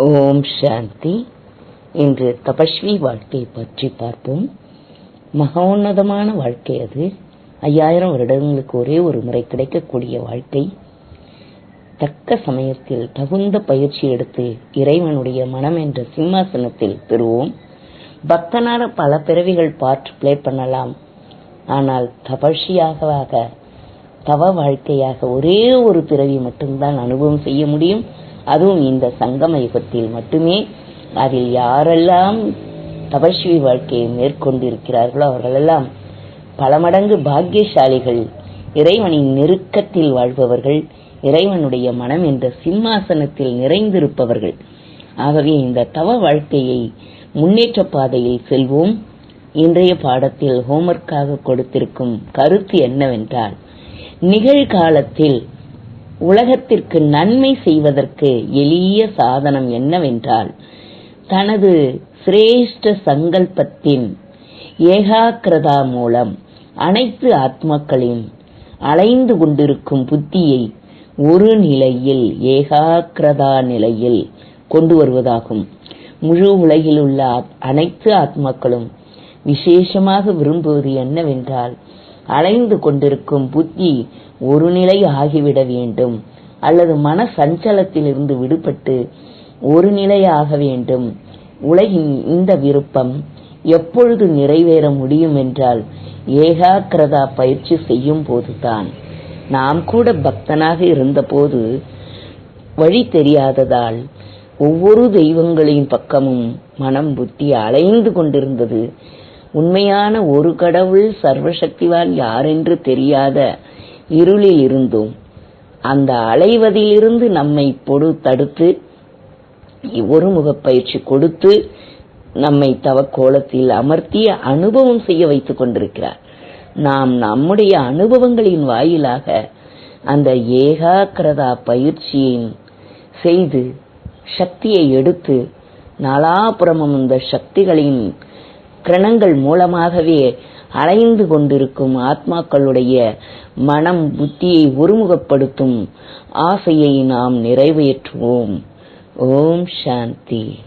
ஓம் சாந்தி. இன்று தபஸ்வி வாழ்க்கை பற்றி பார்ப்போம். மகோன்னதமான வாழ்க்கை அது. ஐயாயிரம் வருடங்களுக்கு ஒரே ஒரு முறை கிடைக்கக்கூடிய வாழ்க்கை. தக்க சமயத்தில் தகுந்த பயிற்சி எடுத்து இறைவனுடைய மனம் என்ற சிம்மாசனத்தில் பெறுவோம். பக்தனான பல பிறவிகள் பார்ட் பிளே பண்ணலாம். ஆனால் தபஸ்வியாக தவ வாழ்க்கையாக ஒரே ஒரு பிறவி மட்டும்தான் அனுபவம் செய்ய முடியும். அதுவும் இந்த சங்கம யுகத்தில் மட்டுமே அதில் யாரெல்லாம் தபஸ்வி வாழ்க்கையை மேற்கொண்டிருக்கிறார்களோ அவர்களெல்லாம் பல மடங்கு பாக்கியசாலிகள் இறைவனின் நெருக்கத்தில் வாழ்பவர்கள் இறைவனுடைய மனம் என்ற சிம்மாசனத்தில் நிறைந்திருப்பவர்கள். ஆகவே இந்த தவ வாழ்க்கையை முன்னேற்ற பாதையில் செல்வோம். இன்றைய பாடத்தில் ஹோம்ஒர்க்காக கொடுத்திருக்கும் கருத்து என்னவென்றால் நிகழ்காலத்தில் உலகத்திற்கு நன்மை செய்வதற்கு எளிய சாதனம் என்னவென்றால் தனது சிரேஷ்ட சங்கல்பத்தின் ஏகாக்கிரதா மூலம் அனைத்து ஆத்மாக்களின் அலைந்து கொண்டிருக்கும் புத்தியை ஒரு நிலையில் ஏகாக்கிரதா நிலையில் கொண்டு வருவதாகும். முழு உலகில் உள்ள அனைத்து ஆத்மாக்களும் விசேஷமாக விரும்புவது என்னவென்றால் அலைந்து கொண்டிருக்கும் புத்தி ஒரு நிலை ஆகிவிட வேண்டும். அல்லது மன சஞ்சலத்திலிருந்து விடுபட்டு ஒரு நிலையாக வேண்டும். உலகின் இந்த விருப்பம் எப்பொழுது நிறைவேற முடியும் என்றால் ஏகாக்கிரதா பயிற்சி செய்யும் போதுதான். நாம் கூட பக்தனாக இருந்தபோது வழி தெரியாததால் ஒவ்வொரு தெய்வங்களின் பக்கமும் மனம் புத்தி அலைந்து கொண்டிருந்தது. உண்மையான ஒரு கடவுள் சர்வசக்திவான் யாரென்று தெரியாத இருளில் இருந்தும் அந்த அலைவதிலிருந்து நம்மை பொடு தடுத்து ஒரு பயிற்சி கொடுத்து நம்மை தவக்கோலத்தில் அமர்த்தி அனுபவம் செய்ய வைத்துக் கொண்டிருக்கிறார். நாம் நம்முடைய அனுபவங்களின் வாயிலாக அந்த ஏகாக்கிரதா பயிற்சியை செய்து சக்தியை எடுத்து நாலாபுறமும் இந்த சக்திகளின் கிரணங்கள் மூலமாகவே அலைந்து கொண்டிருக்கும் ஆத்மாக்களுடைய மனம் புத்தியை ஒருமுகப்படுத்தும் ஆசையை நாம் நிறைவேற்றுவோம். ஓம் சாந்தி.